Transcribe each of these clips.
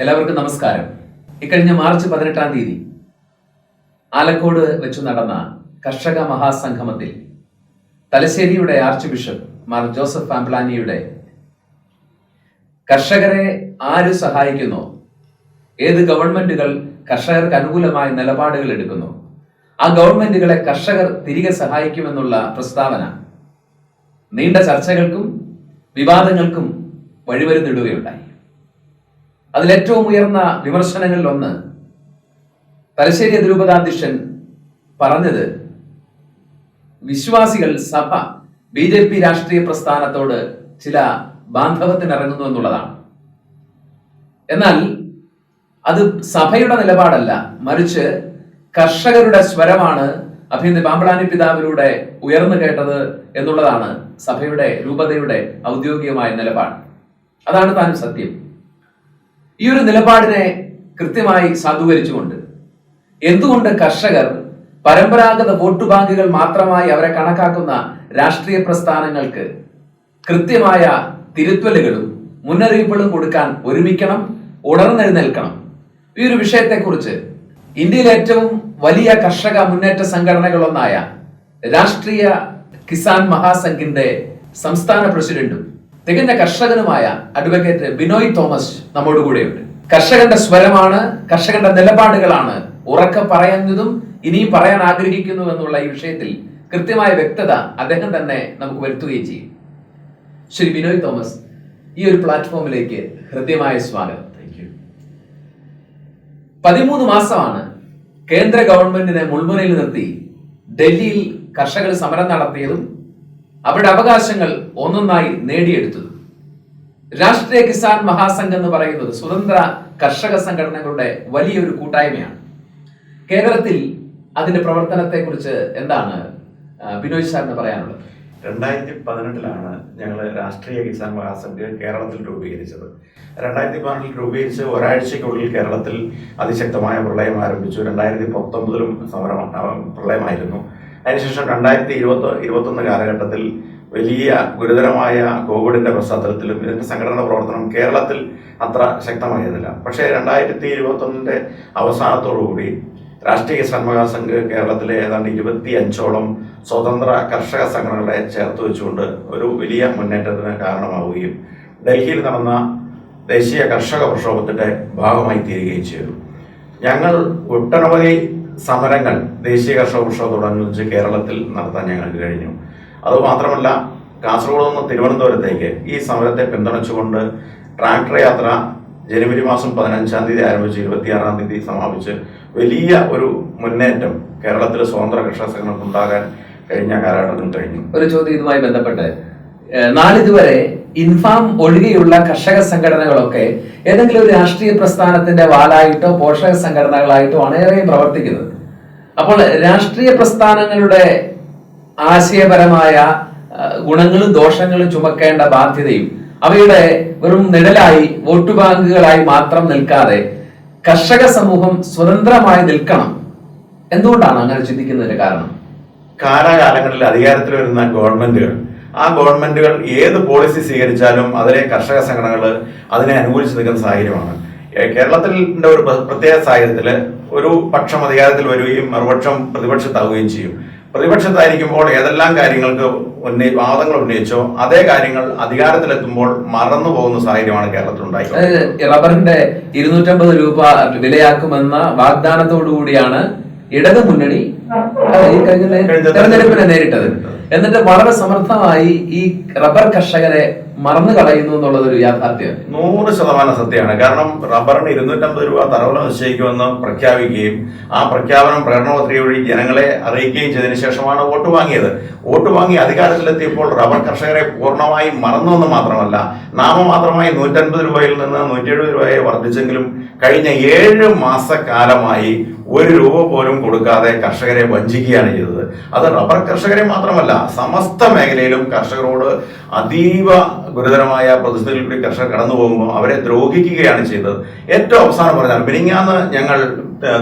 എല്ലാവർക്കും നമസ്കാരം. ഇക്കഴിഞ്ഞ മാർച്ച് പതിനെട്ടാം തീയതി ആലക്കോട് വെച്ച് നടന്ന കർഷക മഹാസംഗമത്തിൽ തലശ്ശേരിയുടെ ആർച്ച് ബിഷപ്പ് മാർ ജോസഫ് പാംപ്ലാനിയുടെ കർഷകരെ ആര് സഹായിക്കുന്നു? ഏത് ഗവൺമെന്റുകൾ കർഷകർക്ക് അനുകൂലമായ നിലപാടുകൾ എടുക്കുന്നു? ആ ഗവൺമെന്റുകളെ കർഷകർ തിരികെ സഹായിക്കുമെന്നുള്ള പ്രസ്താവന നീണ്ട ചർച്ചകൾക്കും വിവാദങ്ങൾക്കും വഴിമരുന്നിടുകയുണ്ടായി അതിലേറ്റവും ഉയർന്ന വിമർശനങ്ങളിൽ ഒന്ന് തലശ്ശേരി അതിരൂപതാധ്യക്ഷൻ പറഞ്ഞത് വിശ്വാസികൾ സഭ ബി ജെ പി രാഷ്ട്രീയ പ്രസ്ഥാനത്തോട് ചില ബാന്ധവത്തിന് ഇറങ്ങുന്നു എന്നുള്ളതാണ്. എന്നാൽ അത് സഭയുടെ നിലപാടല്ല മറിച്ച് കർഷകരുടെ സ്വരമാണ് അഭിനന്ദ പാമ്പളാനി പിതാവിലൂടെ ഉയർന്നു കേട്ടത് എന്നുള്ളതാണ് സഭയുടെ രൂപതയുടെ ഔദ്യോഗികമായ നിലപാട്. അതാണ് താനും സത്യം. ഈ ഒരു നിലപാടിനെ കൃത്യമായി സാധൂകരിച്ചുകൊണ്ട് എന്തുകൊണ്ട് കർഷകർ പരമ്പരാഗത വോട്ട് ബാങ്കുകൾ മാത്രമായി അവരെ കണക്കാക്കുന്ന രാഷ്ട്രീയ പ്രസ്ഥാനങ്ങൾക്ക് കൃത്യമായ തിരുത്തലുകളും മുന്നറിയിപ്പുകളും കൊടുക്കാൻ ഒരുമിക്കണം ഉണർന്നെഴുന്നേൽക്കണം ഈ ഒരു വിഷയത്തെക്കുറിച്ച് ഇന്ത്യയിലെ ഏറ്റവും വലിയ കർഷക മുന്നേറ്റ സംഘടനകളൊന്നായ രാഷ്ട്രീയ കിസാൻ മഹാസംഘിന്റെ സംസ്ഥാന പ്രസിഡന്റും തികഞ്ഞ കർഷകനുമായ അഡ്വക്കേറ്റ് ബിനോയ് തോമസ് നമ്മോട് കൂടെയുണ്ട്. കർഷകന്റെ സ്വരമാണ് കർഷകന്റെ നിലപാടുകളാണ് ഉറക്കെ പറയുന്നതും ഇനി പറയാൻ ആഗ്രഹിക്കുന്നു എന്നുള്ള ഈ വിഷയത്തിൽ കൃത്യമായ വ്യക്തത അദ്ദേഹം തന്നെ നമുക്ക് വരുത്തുകയും ചെയ്യും. ശ്രീ ബിനോയ് തോമസ് ഈ ഒരു പ്ലാറ്റ്ഫോമിലേക്ക് ഹൃദ്യമായ സ്വാഗതം. പതിമൂന്ന് മാസമാണ് കേന്ദ്ര ഗവൺമെന്റിനെ മുൾമുനയിൽ നിർത്തി ഡൽഹിയിൽ കർഷകർ സമരം നടത്തിയതും അവരുടെ അവകാശങ്ങൾ ഒന്നൊന്നായി നേടിയെടുത്തത്. രാഷ്ട്രീയ കിസാൻ മഹാസംഘ് എന്ന് പറയുന്നത് സ്വതന്ത്ര കർഷക സംഘടനകളുടെ വലിയൊരു കൂട്ടായ്മയാണ്. കേരളത്തിൽ അതിന്റെ പ്രവർത്തനത്തെ കുറിച്ച് എന്താണ് ബിനോയ് സാറിന് പറയാനുള്ളത്? രണ്ടായിരത്തി പതിനെട്ടിലാണ് ഞങ്ങൾ രാഷ്ട്രീയ കിസാൻ മഹാസംഘ് കേരളത്തിൽ രൂപീകരിച്ചത്. രണ്ടായിരത്തി പതിനെട്ടിൽ രൂപീകരിച്ച് ഒരാഴ്ചയ്ക്കുള്ളിൽ കേരളത്തിൽ അതിശക്തമായ പ്രളയം ആരംഭിച്ചു. രണ്ടായിരത്തി പത്തൊമ്പതിലും സമരം പ്രളയമായിരുന്നു. അതിനുശേഷം രണ്ടായിരത്തി ഇരുപത്തി ഇരുപത്തൊന്ന് കാലഘട്ടത്തിൽ വലിയ ഗുരുതരമായ കോവിഡിന്റെ പശ്ചാത്തലത്തിലും ഇതിന്റെ സംഘടന പ്രവർത്തനം കേരളത്തിൽ അത്ര ശക്തമായിരുന്നില്ല. പക്ഷേ രണ്ടായിരത്തി ഇരുപത്തൊന്നിന്റെ അവസാനത്തോടുകൂടി രാഷ്ട്രീയ സന്മകാ സംഘ് കേരളത്തിലെ ഏതാണ്ട് ഇരുപത്തി അഞ്ചോളം സ്വതന്ത്ര കർഷക സംഘടനകളെ ചേർത്ത് വെച്ചുകൊണ്ട് ഒരു വലിയ മുന്നേറ്റത്തിന് കാരണമാവുകയും ഡൽഹിയിൽ നടന്ന ദേശീയ കർഷക പ്രക്ഷോഭത്തിന്റെ ഭാഗമായി തീരുകയും ചെയ്തു. ഞങ്ങൾ ഒട്ടനവധി സമരങ്ങൾ ദേശീയ കർഷക പ്രക്ഷോഭത്തോടനുബന്ധിച്ച് കേരളത്തിൽ നടത്താൻ ഞങ്ങൾക്ക് കഴിഞ്ഞു. അതുമാത്രമല്ല കാസർഗോഡ് നിന്ന് തിരുവനന്തപുരത്തേക്ക് ഈ സമരത്തെ പിന്തുണച്ചുകൊണ്ട് ട്രാക്ടർ യാത്ര ജനുവരി മാസം പതിനഞ്ചാം തീയതി ആരംഭിച്ച് ഇരുപത്തിയാറാം തീയതി സമാപിച്ച് വലിയ ഒരു മുന്നേറ്റം കേരളത്തിലെ സ്വതന്ത്ര കർഷക സംഘങ്ങൾക്ക് ഉണ്ടാകാൻ കഴിഞ്ഞ കാലഘട്ടത്തിൽ കഴിഞ്ഞു. ഒരു ചോദ്യം ഇതുമായി ബന്ധപ്പെട്ട് നാളിതുവരെ ഇൻഫാം ഒഴികെയുള്ള കർഷക സംഘടനകളൊക്കെ ഏതെങ്കിലും ഒരു രാഷ്ട്രീയ പ്രസ്ഥാനത്തിന്റെ വാലായിട്ടോ പോഷക സംഘടനകളായിട്ടോ ആണ് ഏറെയും പ്രവർത്തിക്കുന്നത്. അപ്പോൾ രാഷ്ട്രീയ പ്രസ്ഥാനങ്ങളുടെ ആശയപരമായ ഗുണങ്ങളും ദോഷങ്ങളും ചുമക്കേണ്ട ബാധ്യതയും അവയുടെ വെറും നിഴലായി വോട്ട് ബാങ്കുകളായി മാത്രം നിൽക്കാതെ കർഷക സമൂഹം സ്വതന്ത്രമായി നിൽക്കണം. എന്തുകൊണ്ടാണ് അങ്ങനെ ചിന്തിക്കുന്നതിന് കാരണം? കാലാകാലങ്ങളിൽ അധികാരത്തിൽ വരുന്ന ഗവൺമെന്റുകൾ ആ ഗവൺമെന്റുകൾ ഏത് പോളിസി സ്വീകരിച്ചാലും അതിലെ കർഷക സംഘടനകൾ അതിനെ അനുകൂലിച്ച് നിൽക്കുന്ന സാഹചര്യമാണ്. കേരളത്തിന്റെ ഒരു പ്രത്യേക സാഹചര്യത്തിൽ ഒരു പക്ഷം അധികാരത്തിൽ വരികയും മറുപക്ഷം പ്രതിപക്ഷത്താവുകയും ചെയ്യും. പ്രതിപക്ഷത്തായിരിക്കുമ്പോൾ ഏതെല്ലാം കാര്യങ്ങൾക്ക് ഉന്നയി വാദങ്ങൾ ഉന്നയിച്ചോ അതേ കാര്യങ്ങൾ അധികാരത്തിലെത്തുമ്പോൾ മറന്നു പോകുന്ന സാഹചര്യമാണ് അതായത് റബ്ബറിന്റെ ഇരുന്നൂറ്റമ്പത് രൂപ വിലയാക്കുമെന്ന വാഗ്ദാനത്തോടു കൂടിയാണ് ഇടതു മുന്നണി ഈ കഴിഞ്ഞ നേ- തെരഞ്ഞെടുപ്പിനെ നേരിട്ടത്. എന്നിട്ട് വളരെ സമർത്ഥമായി ഈ റബ്ബർ കർഷകരെ മറന്നു കളയുന്നു എന്നുള്ളത് ഒരു യാഥാർത്ഥ്യം. നൂറ് ശതമാനം സത്യമാണ്. കാരണം റബ്ബറിന് ഇരുന്നൂറ്റമ്പത് രൂപ തറവില നിശ്ചയിക്കുമെന്ന് പ്രഖ്യാപിക്കുകയും ആ പ്രഖ്യാപനം പ്രകടനപത്രിക വഴി ജനങ്ങളെ അറിയിക്കുകയും ചെയ്തതിനു ശേഷമാണ് വോട്ട് വാങ്ങിയത്. വോട്ട് വാങ്ങി അധികാരത്തിലെത്തിയപ്പോൾ റബ്ബർ കർഷകരെ പൂർണമായും മറന്നുവെന്ന് മാത്രമല്ല നാമമാത്രമായി നൂറ്റൻപത് രൂപയിൽ നിന്ന് നൂറ്റി എഴുപത് രൂപയെ വർദ്ധിച്ചെങ്കിലും കഴിഞ്ഞ ഏഴ് മാസക്കാലമായി ഒരു രൂപ പോലും കൊടുക്കാതെ കർഷകരെ വഞ്ചിക്കുകയാണ് ചെയ്തത്. അത് റബ്ബർ കർഷകരെ മാത്രമല്ല സമസ്ത മേഖലയിലും കർഷകരോട് അതീവ ഗുരുതരമായ പ്രതിസന്ധിയിൽ കൂടി കർഷകർ കടന്നു പോകുമ്പോൾ അവരെ ദ്രോഹിക്കുകയാണ് ചെയ്തത്. ഏറ്റവും അവസാനം പറഞ്ഞാൽ മിനിങ്ങാന്ന് ഞങ്ങൾ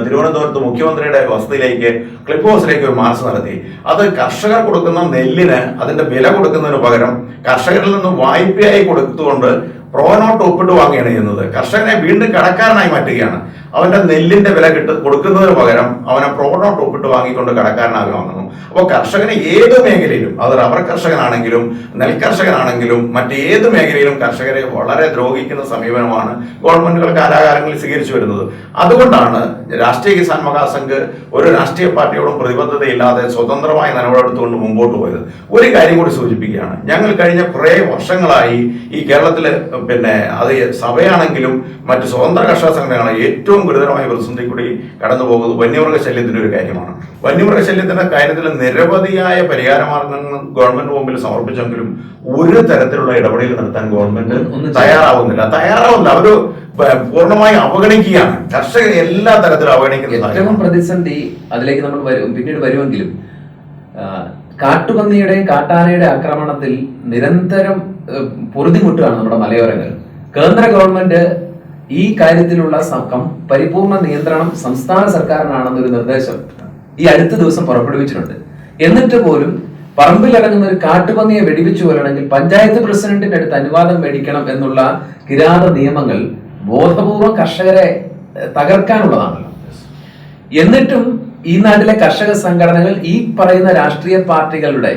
തിരുവനന്തപുരത്ത് മുഖ്യമന്ത്രിയുടെ വസതിയിലേക്ക് ക്ലിപ്പ് ഹൗസിലേക്ക് ഒരു മാർച്ച് നടത്തി. അത് കർഷകർ കൊടുക്കുന്ന നെല്ലിന് അതിന്റെ വില കൊടുക്കുന്നതിന് പകരം കർഷകരിൽ നിന്ന് വായ്പയായി കൊടുത്തുകൊണ്ട് പ്രോനോട്ട് ഒപ്പിട്ട് വാങ്ങുകയാണ് ചെയ്യുന്നത്. കർഷകനെ വീണ്ടും കടക്കാരനായി മാറ്റുകയാണ്. അവന്റെ നെല്ലിന്റെ വില കിട്ട് കൊടുക്കുന്നതിന് പകരം അവനെ പ്രോനോട്ട് ഒപ്പിട്ട് വാങ്ങിക്കൊണ്ട് കടക്കാരനാകി വാങ്ങുന്നു അപ്പോൾ കർഷകന് ഏത് മേഖലയിലും അത് റബ്ബർ കർഷകനാണെങ്കിലും നെൽകർഷകനാണെങ്കിലും മറ്റേത് മേഖലയിലും കർഷകരെ വളരെ ദ്രോഹിക്കുന്ന സമീപനമാണ് ഗവൺമെന്റുകൾ കാലാകാലങ്ങളിൽ സ്വീകരിച്ചു വരുന്നത്. അതുകൊണ്ടാണ് രാഷ്ട്രീയ കിസാൻ മഹാസംഘ് ഒരു രാഷ്ട്രീയ പാർട്ടിയോടും പ്രതിബദ്ധതയില്ലാതെ സ്വതന്ത്രമായ നിലപാടെടുത്തുകൊണ്ട് മുമ്പോട്ട് പോയത്. ഒരു കാര്യം കൂടി സൂചിപ്പിക്കുകയാണ്. ഞങ്ങൾ കഴിഞ്ഞ കുറേ വർഷങ്ങളായി ഈ കേരളത്തിൽ പിന്നെ അത് സഭയാണെങ്കിലും മറ്റ് സ്വതന്ത്ര കർഷക സംഘടനകളാണ് ഏറ്റവും ഗുരുതരമായ പ്രതിസന്ധി കൂടി കടന്നു പോകുന്നത് വന്യമൃഗ ശല്യത്തിന്റെ ഒരു കാര്യമാണ്. വന്യമൃഗ ശല്യത്തിന്റെ കാര്യത്തിൽ നിരവധിയായ പരിഹാര മാർഗങ്ങൾ ഗവൺമെന്റ് മുമ്പിൽ സമർപ്പിച്ചെങ്കിലും ഒരു തരത്തിലുള്ള ഇടപെടൽ നടത്താൻ ഗവൺമെന്റ് ഒന്നും തയ്യാറാവുന്നില്ല. തയ്യാറാവുന്നില്ല. അവർ പൂർണമായി അവഗണിക്കുകയാണ്. കർഷകരെ എല്ലാ തരത്തിലും അവഗണിക്കുന്നത് ഏറ്റവും പ്രതിസന്ധി അതിലേക്ക് നമ്മൾ വരും പിന്നീട് വരുമെങ്കിലും കാട്ടുപന്നിയുടെ കാട്ടുപന്നിയുടെയും കാട്ടാനയുടെ ആക്രമണത്തിൽ നിരന്തരം പൊറുതിമുട്ടുകയാണ് നമ്മുടെ മലയോരങ്ങൾ. കേന്ദ്ര ഗവൺമെന്റ് ഈ കാര്യത്തിലുള്ള പരിപൂർണ നിയന്ത്രണം സംസ്ഥാന സർക്കാരിനാണെന്നൊരു നിർദ്ദേശം ഈ അടുത്ത ദിവസം പുറപ്പെടുവിച്ചിട്ടുണ്ട്. എന്നിട്ട് പോലും പറമ്പിലിറങ്ങുന്ന ഒരു കാട്ടുപന്നിയെ വെടിവെച്ചു കൊല്ലണമെങ്കിൽ പഞ്ചായത്ത് പ്രസിഡന്റിന്റെ അടുത്ത് അനുവാദം മേടിക്കണം എന്നുള്ള കിരാത നിയമങ്ങൾ ബോധപൂർവം കർഷകരെ തകർക്കാനുള്ളതാണല്ലോ. എന്നിട്ടും ഈ നാട്ടിലെ കർഷക സംഘടനകൾ ഈ പറയുന്ന രാഷ്ട്രീയ പാർട്ടികളുടെ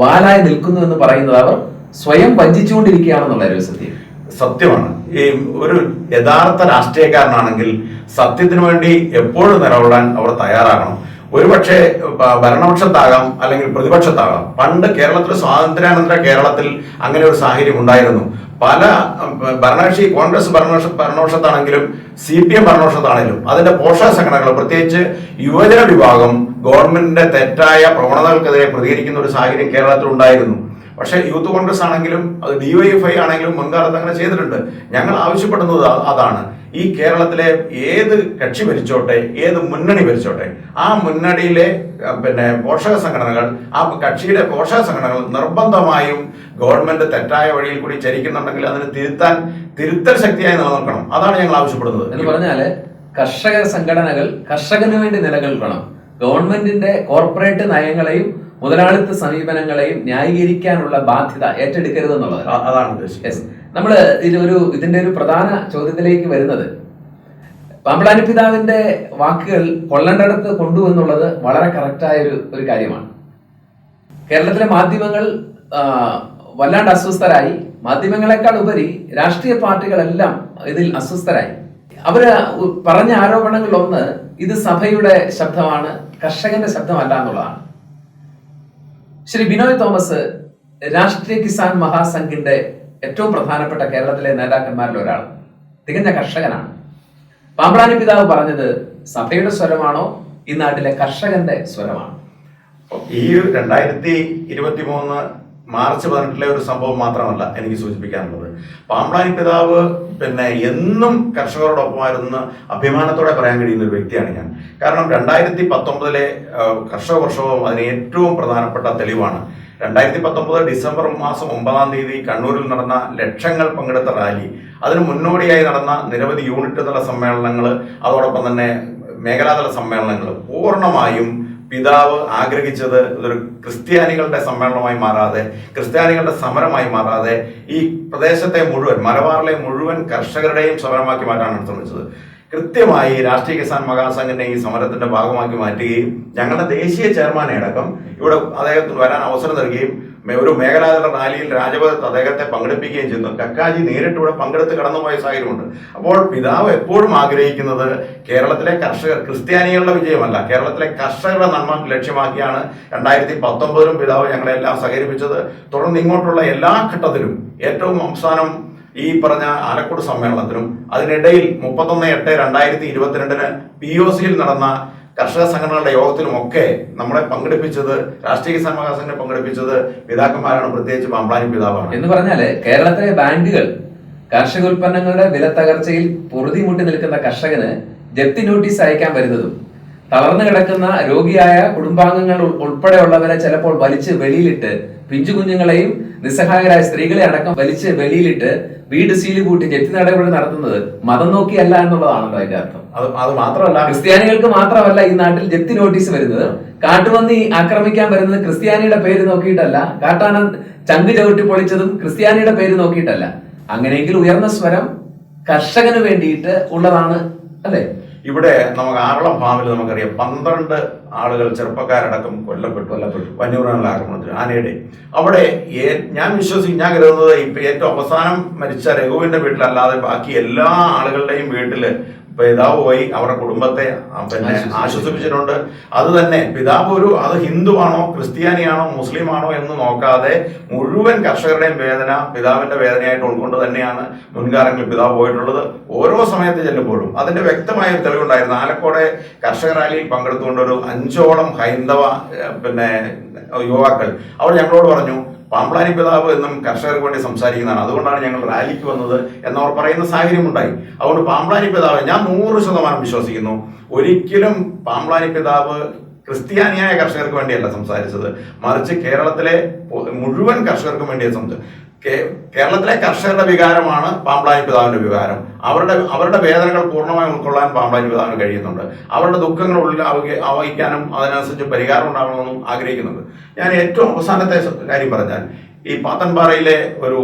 വാലായി നിൽക്കുന്നു എന്ന് പറയുന്നത് അവർ സ്വയം വഞ്ചിച്ചുകൊണ്ടിരിക്കുകയാണെന്നുള്ള ഒരു സത്യം. സത്യമാണ്. ഈ ഒരു യഥാർത്ഥ രാഷ്ട്രീയക്കാരനാണെങ്കിൽ സത്യത്തിന് വേണ്ടി എപ്പോഴും നിലകൊള്ളാൻ അവർ തയ്യാറാകണം. ഒരുപക്ഷെ ഭരണപക്ഷത്താകാം അല്ലെങ്കിൽ പ്രതിപക്ഷത്താകാം. പണ്ട് കേരളത്തിൽ സ്വാതന്ത്ര്യാനന്തര കേരളത്തിൽ അങ്ങനെ ഒരു സാഹചര്യം ഉണ്ടായിരുന്നു. പല ഭരണകക്ഷി കോൺഗ്രസ് ഭരണപക്ഷ ഭരണപക്ഷത്താണെങ്കിലും സി പി എം ഭരണപക്ഷത്താണെങ്കിലും അതിന്റെ പോഷക സംഘടനകൾ പ്രത്യേകിച്ച് യുവജന വിഭാഗം ഗവൺമെന്റിന്റെ തെറ്റായ പ്രവണതകൾക്കെതിരെ പ്രതികരിക്കുന്ന ഒരു സാഹചര്യം കേരളത്തിൽ ഉണ്ടായിരുന്നു. പക്ഷേ യൂത്ത് കോൺഗ്രസ് ആണെങ്കിലും അത് ഡിവൈഎഫ്ഐ ആണെങ്കിലും മുൻകാലത്ത് അങ്ങനെ ചെയ്തിട്ടുണ്ട്. ഞങ്ങൾ ആവശ്യപ്പെടുന്നത് അതാണ്. ഈ കേരളത്തിലെ ഏത് കക്ഷി ഭരിച്ചോട്ടെ ഏത് മുന്നണി ഭരിച്ചോട്ടെ ആ മുന്നണിയിലെ പിന്നെ പോഷക സംഘടനകൾ ആ കക്ഷിയുടെ പോഷക സംഘടനകൾ നിർബന്ധമായും ഗവൺമെന്റ് തെറ്റായ വഴിയിൽ കൂടി ചരിക്കുന്നുണ്ടെങ്കിൽ അതിന് തിരുത്താൻ തിരുത്തൽ ശക്തിയായി നിലനിൽക്കണം. അതാണ് ഞങ്ങൾ ആവശ്യപ്പെടുന്നത്. എന്ന് പറഞ്ഞാൽ കർഷക സംഘടനകൾ കർഷകന് വേണ്ടി നിലനിൽക്കണം ഗവൺമെന്റിന്റെ കോർപ്പറേറ്റ് നയങ്ങളെയും മുതലാളിത്ത സമീപനങ്ങളെയും ന്യായീകരിക്കാനുള്ള ബാധ്യത ഏറ്റെടുക്കരുത് എന്നുള്ളത് അതാണ് ഉദ്ദേശിച്ചത്. നമ്മൾ ഇതിലൊരു ഇതിന്റെ ഒരു പ്രധാന ചോദ്യത്തിലേക്ക് വരുന്നത്. പാമ്പളാനി പിതാവിന്റെ വാക്കുകൾ കൊള്ളേണ്ടടുത്ത് കൊണ്ടുവന്നുള്ളത് വളരെ കറക്റ്റായ ഒരു ഒരു കാര്യമാണ്. കേരളത്തിലെ മാധ്യമങ്ങൾ വല്ലാണ്ട് അസ്വസ്ഥരായി. മാധ്യമങ്ങളെക്കാൾ ഉപരി രാഷ്ട്രീയ പാർട്ടികളെല്ലാം ഇതിൽ അസ്വസ്ഥരായി. അവർ പറഞ്ഞ ആരോപണങ്ങളിൽ ഒന്ന് ഇത് സഭയുടെ ശബ്ദമാണ് കർഷകന്റെ ശബ്ദമല്ല എന്നുള്ളതാണ്. ശ്രീ ബിനോയ് തോമസ് രാഷ്ട്രീയ കിസാൻ മഹാസംഘിന്റെ ഏറ്റവും പ്രധാനപ്പെട്ട കേരളത്തിലെ നേതാക്കന്മാരിൽ ഒരാൾ. തികഞ്ഞ കർഷകനാണ്. പാമ്പളാനി പിതാവ് പറഞ്ഞത് സഭയുടെ സ്വരമാണോ ഈ നാട്ടിലെ കർഷകന്റെ സ്വരമാണ്? ഈ രണ്ടായിരത്തി ഇരുപത്തി മൂന്ന് മാർച്ച് പതിനെട്ടിലെ ഒരു സംഭവം മാത്രമല്ല എനിക്ക് സൂചിപ്പിക്കാനുള്ളത്. പാമ്പ്ലാനി പിതാവ് പിന്നെ എന്നും കർഷകരോടൊപ്പമായിരുന്ന് അഭിമാനത്തോടെ പറയാൻ കഴിയുന്ന ഒരു വ്യക്തിയാണ് ഞാൻ. കാരണം രണ്ടായിരത്തി പത്തൊമ്പതിലെ കർഷക വർഷവും അതിന് ഏറ്റവും പ്രധാനപ്പെട്ട തെളിവാണ്. രണ്ടായിരത്തി പത്തൊമ്പത് ഡിസംബർ മാസം ഒമ്പതാം തീയതി കണ്ണൂരിൽ നടന്ന ലക്ഷങ്ങൾ പങ്കെടുത്ത റാലി. അതിന് മുന്നോടിയായി നടന്ന നിരവധി യൂണിറ്റ് തല സമ്മേളനങ്ങൾ അതോടൊപ്പം തന്നെ മേഖലാതല സമ്മേളനങ്ങൾ പൂർണമായും പിതാവ് ആഗ്രഹിച്ചത് ഇതൊരു ക്രിസ്ത്യാനികളുടെ സമ്മേളനമായി മാറാതെ ക്രിസ്ത്യാനികളുടെ സമരമായി മാറാതെ ഈ പ്രദേശത്തെ മുഴുവൻ മലബാറിലെ മുഴുവൻ കർഷകരുടെയും സമരമാക്കി മാറ്റാനാണ് ശ്രമിച്ചത്. കൃത്യമായി രാഷ്ട്രീയ കിസാൻ മഹാസംഘിനെ ഈ സമരത്തിന്റെ ഭാഗമാക്കി മാറ്റുകയും ഞങ്ങളുടെ ദേശീയ ചെയർമാനെ അടക്കം ഇവിടെ അദ്ദേഹത്തിന് വരാൻ അവസരം നൽകുകയും ഒരു മേഖലാതല റാലിയിൽ രാജപഥത്ത് അദ്ദേഹത്തെ പങ്കെടുപ്പിക്കുകയും ചെയ്യുന്നു. കക്കാജി നേരിട്ട് ഇവിടെ പങ്കെടുത്ത് കടന്നുപോയ സാഹചര്യമുണ്ട്. അപ്പോൾ പിതാവ് എപ്പോഴും ആഗ്രഹിക്കുന്നത് കേരളത്തിലെ കർഷകർ ക്രിസ്ത്യാനികളുടെ വിജയമല്ല. കേരളത്തിലെ കർഷകരുടെ നന്മ ലക്ഷ്യമാക്കിയാണ് രണ്ടായിരത്തി പത്തൊമ്പതിലും പിതാവ് ഞങ്ങളെല്ലാം സഹകരിപ്പിച്ചത്. തുടർന്ന് ഇങ്ങോട്ടുള്ള എല്ലാ ഘട്ടത്തിലും ഏറ്റവും അവസാനം ഈ പറഞ്ഞ ആലക്കോട് സമ്മേളനത്തിനും അതിനിടയിൽ മുപ്പത്തൊന്ന് എട്ട് രണ്ടായിരത്തി ഇരുപത്തിരണ്ടിന് പി ഒ സിയിൽ നടന്ന കർഷക സംഘടനകളുടെ യോഗത്തിലും ഒക്കെ നമ്മളെ പങ്കെടുപ്പിച്ചത് രാഷ്ട്രീയ കിസാൻ മഹാസംഘനെ പങ്കെടുപ്പിച്ചത് പിതാക്കന്മാരാണ് പ്രത്യേകിച്ച് പാമ്പ്ലാനി പിതാവാണ്. എന്ന് പറഞ്ഞാൽ കേരളത്തിലെ ബാങ്കുകൾ കാർഷിക ഉൽപ്പന്നങ്ങളുടെ വില തകർച്ചയിൽ പൊറുതിമുട്ടി നിൽക്കുന്ന കർഷകന് ജപ്തി നോട്ടീസ് അയക്കാൻ വരുന്നതും തളർന്നു കിടക്കുന്ന രോഗിയായ കുടുംബാംഗങ്ങൾ ഉൾപ്പെടെയുള്ളവരെ ചിലപ്പോൾ വലിച്ച് വെളിയിലിട്ട് പിഞ്ചു കുഞ്ഞുങ്ങളെയും നിസ്സഹായരായ സ്ത്രീകളെ അടക്കം വലിച്ച് വെളിയിലിട്ട് വീട് സീൽ കൂട്ടി ജപ്തി നടപടി നടത്തുന്നത് മതം നോക്കിയല്ല എന്നുള്ളതാണല്ലോ അതിന്റെ അർത്ഥം. അത് അത് മാത്രമല്ല ക്രിസ്ത്യാനികൾക്ക് മാത്രമല്ല ഈ നാട്ടിൽ ജപ്തി നോട്ടീസ് വരുന്നത്. കാട്ടുപന്നി ആക്രമിക്കാൻ വരുന്നത് ക്രിസ്ത്യാനിയുടെ പേര് നോക്കിയിട്ടല്ല കാട്ടാന ചങ്ക് ചവിട്ടി പൊളിച്ചതും ക്രിസ്ത്യാനിയുടെ പേര് നോക്കിയിട്ടല്ല. അങ്ങനെയെങ്കിൽ ഉയർന്ന സ്വരം കർഷകന് വേണ്ടിയിട്ട് ഉള്ളതാണ് അല്ലേ? ഇവിടെ നമുക്ക് ആറളം ഫാമിൽ നമുക്കറിയാം. പന്ത്രണ്ട് ആളുകൾ ചെറുപ്പക്കാരടക്കം കൊല്ലപ്പെട്ടു കൊല്ലപ്പെട്ടു. വന്യമൃഗങ്ങളുടെ ആക്രമണത്തിൽ ആനയുടെ അവിടെ ഞാൻ വിശ്വസിക്കും ഞാൻ കരുതുന്നത് ഇപ്പൊ ഏറ്റവും അവസാനം മരിച്ച രഘുവിന്റെ വീട്ടിലല്ലാതെ ബാക്കി എല്ലാ ആളുകളുടെയും വീട്ടിൽ പിതാവ് പോയി അവരുടെ കുടുംബത്തെ പിന്നെ ആശ്വസിപ്പിച്ചു. ആശ്വസിപ്പിച്ചിട്ടുണ്ട്. അത് തന്നെ പിതാവ് ഒരു അത് ഹിന്ദുവാണോ ക്രിസ്ത്യാനിയാണോ മുസ്ലിമാണോ എന്ന് നോക്കാതെ മുഴുവൻ കർഷകരുടെയും വേദന പിതാവിന്റെ വേദനയായിട്ട് ഉൾക്കൊണ്ട് തന്നെയാണ് മുൻകാലങ്ങളിൽ പിതാവ് പോയിട്ടുള്ളത്. ഓരോ സമയത്ത് ചെല്ലുമ്പോഴും അതിന്റെ വ്യക്തമായ ഒരു തെളിവുണ്ടായിരുന്നു. ആലക്കോടെ കർഷക റാലിയിൽ പങ്കെടുത്തുകൊണ്ട് ഒരു അഞ്ചോളം ഹൈന്ദവ പിന്നെ യുവാക്കൾ അവർ ഞങ്ങളോട് പറഞ്ഞു പാമ്പ്ളാനി പിതാവ് എന്നും കർഷകർക്ക് വേണ്ടി സംസാരിക്കുന്നതാണ്. അതുകൊണ്ടാണ് ഞങ്ങൾ റാലിക്ക് വന്നത് എന്നവർ പറയുന്ന സാഹചര്യം ഉണ്ടായി അതുകൊണ്ട് പാമ്പ്ളാനി പിതാവ് ഞാൻ നൂറ് ശതമാനം വിശ്വസിക്കുന്നു. ഒരിക്കലും പാമ്പ്ളാനി പിതാവ് ക്രിസ്ത്യാനിയായ കർഷകർക്ക് വേണ്ടിയല്ല സംസാരിച്ചത്. മറിച്ച് കേരളത്തിലെ മുഴുവൻ കർഷകർക്കും വേണ്ടിയാണ് സംസാരിച്ചത്. കേരളത്തിലെ കർഷകരുടെ വികാരമാണ് പാമ്പ്ളാനി പിതാവിന്റെ വികാരം. അവരുടെ അവരുടെ വേദനകൾ പൂർണമായും ഉൾക്കൊള്ളാൻ പാമ്പ്ളാനി പിതാവിന് കഴിയുന്നുണ്ട്. അവരുടെ ദുഃഖങ്ങൾ ഉള്ളിൽ അവഹിക്കാനും അതിനനുസരിച്ച് പരിഹാരം ഉണ്ടാകണമെന്നും ആഗ്രഹിക്കുന്നുണ്ട്. ഞാൻ ഏറ്റവും അവസാനത്തെ കാര്യം പറഞ്ഞാൽ ഈ പാത്തൻപാറയിലെ ഒരു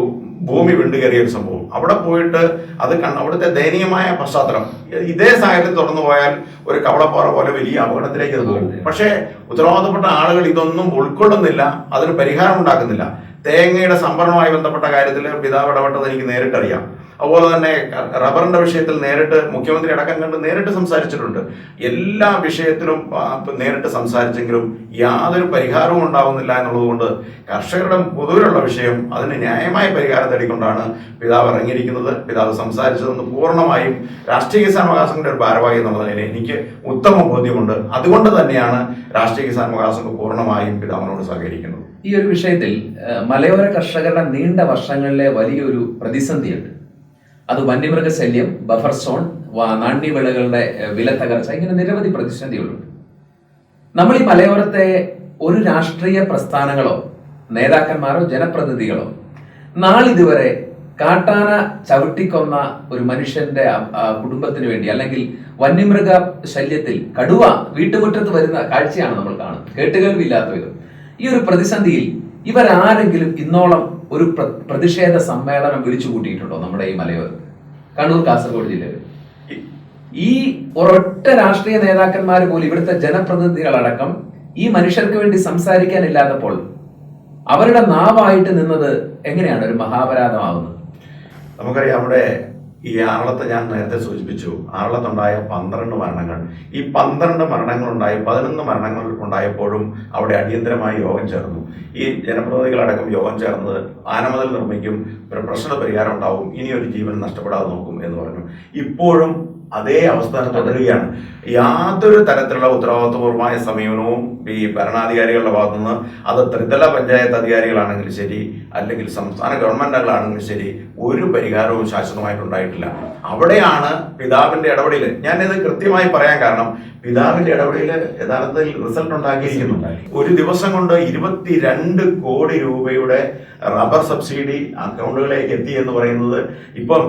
ഭൂമി വിണ്ടുകയറിയ ഒരു സംഭവം. അവിടെ പോയിട്ട് അത് കണ്ട അവിടുത്തെ ദയനീയമായ പശ്ചാത്തലം. ഇതേ സാഹചര്യത്തിൽ തുറന്നു പോയാൽ ഒരു കവളപ്പാറ പോലെ വലിയ അപകടത്തിലേക്ക് പോകും പക്ഷേ ഉത്തരവാദിത്തപ്പെട്ട ആളുകൾ ഇതൊന്നും ഉൾക്കൊള്ളുന്നില്ല അതിന് പരിഹാരം ഉണ്ടാക്കുന്നില്ല. തേങ്ങയുടെ സംഭരണവുമായി ബന്ധപ്പെട്ട കാര്യത്തിൽ പിതാവ് ഇടപെട്ടത് എനിക്ക് നേരിട്ടറിയാം അതുപോലെ തന്നെ റബ്ബറിന്റെ വിഷയത്തിൽ നേരിട്ട് മുഖ്യമന്ത്രി അടക്കം കണ്ട് നേരിട്ട് സംസാരിച്ചിട്ടുണ്ട്. എല്ലാ വിഷയത്തിലും നേരിട്ട് സംസാരിച്ചെങ്കിലും യാതൊരു പരിഹാരവും ഉണ്ടാവുന്നില്ല എന്നുള്ളതുകൊണ്ട് കർഷകരുടെ പൊതുവിലുള്ള വിഷയം അതിന് ന്യായമായ പരിഹാരം തേടിക്കൊണ്ടാണ് പിതാവ് ഇറങ്ങിയിരിക്കുന്നത്. പിതാവ് സംസാരിച്ചതെന്ന് പൂർണമായും രാഷ്ട്രീയ കിസാൻ അവകാശങ്ങളുടെ ഒരു ഭാരവാഹി എന്നുള്ളതിന് എനിക്ക് ഉത്തമ ബോധ്യമുണ്ട്. അതുകൊണ്ട് തന്നെയാണ് രാഷ്ട്രീയ കിസാൻ അവകാശങ്ങൾ പൂർണമായും പിതാവിനോട് സഹകരിക്കുന്നത്. ഈ ഒരു വിഷയത്തിൽ മലയോര കർഷകരുടെ നീണ്ട വർഷങ്ങളിലെ വലിയൊരു പ്രതിസന്ധിയുണ്ട്. അത് വന്യമൃഗ ശല്യം ബഫർ സോൺ വ- നാണ്യവിളകളുടെ ഏഹ്, വില തകർച്ച ഇങ്ങനെ നിരവധി പ്രതിസന്ധികളുണ്ട്. നമ്മൾ ഈ മലയോരത്തെ ഒരു രാഷ്ട്രീയ പ്രസ്ഥാനങ്ങളോ നേതാക്കന്മാരോ ജനപ്രതിനിധികളോ നാളിതുവരെ കാട്ടാന ചവിട്ടിക്കൊന്ന ഒരു മനുഷ്യന്റെ കുടുംബത്തിന് വേണ്ടി അല്ലെങ്കിൽ വന്യമൃഗ ശല്യത്തിൽ കടുവ വീട്ടുമുറ്റത്ത് വരുന്ന കാഴ്ചയാണ് നമ്മൾ കാണുന്നത്. കേട്ടുകേൾവില്ലാത്ത വിധം. ഈ ഒരു പ്രതിസന്ധിയിൽ ഇവരാരെങ്കിലും ഇന്നോളം ഒരു പ്ര- പ്രതിഷേധ സമ്മേളനം വിളിച്ചു കൂട്ടിയിട്ടുണ്ടോ നമ്മുടെ ഈ മലയോരത്ത് കണ്ണൂർ കാസർഗോഡ് ജില്ലയിൽ ഈ- ഒരൊറ്റ രാഷ്ട്രീയ നേതാക്കന്മാർ പോലും ഇവിടുത്തെ ജനപ്രതിനിധികളടക്കം ഈ മനുഷ്യർക്ക് വേണ്ടി സംസാരിക്കാനില്ലാത്തപ്പോൾ അവരുടെ നാവായിട്ട് നിന്നത് എങ്ങനെയാണ്? ഒരു മഹാപരാധമാവുന്നത്. നമുക്കറിയാം അവിടെ ഈ ആറളത്ത് ഞാൻ നേരത്തെ സൂചിപ്പിച്ചു. ആറളത്തുണ്ടായ പന്ത്രണ്ട് മരണങ്ങൾ. ഈ പന്ത്രണ്ട് മരണങ്ങൾ ഉണ്ടായി പതിനൊന്ന് മരണങ്ങൾ ഉണ്ടായപ്പോഴും അവിടെ അടിയന്തരമായി യോഗം ചേർന്നു. ഈ ജനപ്രതിനിധികളടക്കം യോഗം ചേർന്നത് ആനമതിൽ നിർമ്മിക്കും പ്രശ്ന പരിഹാരം ഉണ്ടാവും ഇനിയൊരു ജീവൻ നഷ്ടപ്പെടാതെ നോക്കും എന്ന് പറഞ്ഞു. ഇപ്പോഴും അതേ അവസ്ഥ തുടരുകയാണ്. യാതൊരു തരത്തിലുള്ള ഉത്തരവാദിത്വപൂർവമായ സമീപനവും ഈ ഭരണാധികാരികളുടെ ഭാഗത്തുനിന്ന് അത് ത്രിതല പഞ്ചായത്ത് അധികാരികളാണെങ്കിലും ശരി അല്ലെങ്കിൽ സംസ്ഥാന ഗവൺമെന്റുകളാണെങ്കിലും ശരി ഒരു പരിഹാരവും ശാശ്വതമായിട്ടുണ്ടായിട്ടില്ല. അവിടെയാണ് പിതാവിന്റെ ഇടപെടൽ ഞാനിത് കൃത്യമായി പറയാൻ കാരണം പിതാവിന്റെ ഇടപെടൽ യഥാർത്ഥത്തിൽ റിസൾട്ട് ഉണ്ടാക്കിയിരിക്കുന്നു. ഒരു ദിവസം കൊണ്ട് ഇരുപത്തിരണ്ട് കോടി രൂപയുടെ റബ്ബർ സബ്സിഡി അക്കൗണ്ടുകളിലേക്ക് എത്തി എന്ന് പറയുന്നത് ഇപ്പം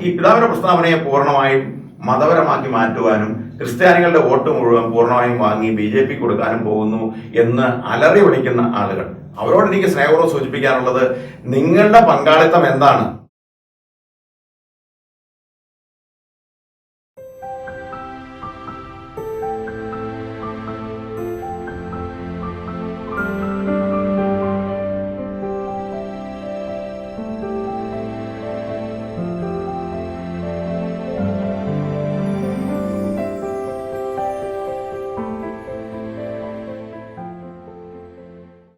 ഈ പിതാവിന്റെ പ്രസ്താവനയെ പൂർണമായും മതപരമാക്കി മാറ്റുവാനും ക്രിസ്ത്യാനികളുടെ വോട്ട് മുഴുവൻ പൂർണമായും വാങ്ങി ബി ജെ പി കൊടുക്കാനും പോകുന്നു എന്ന് അലറി വിളിക്കുന്ന ആളുകൾ. അവരോട് എനിക്ക് സ്നേഹപൂർവം സൂചിപ്പിക്കാനുള്ളത് നിങ്ങളുടെ പങ്കാളിത്തം എന്താണ്?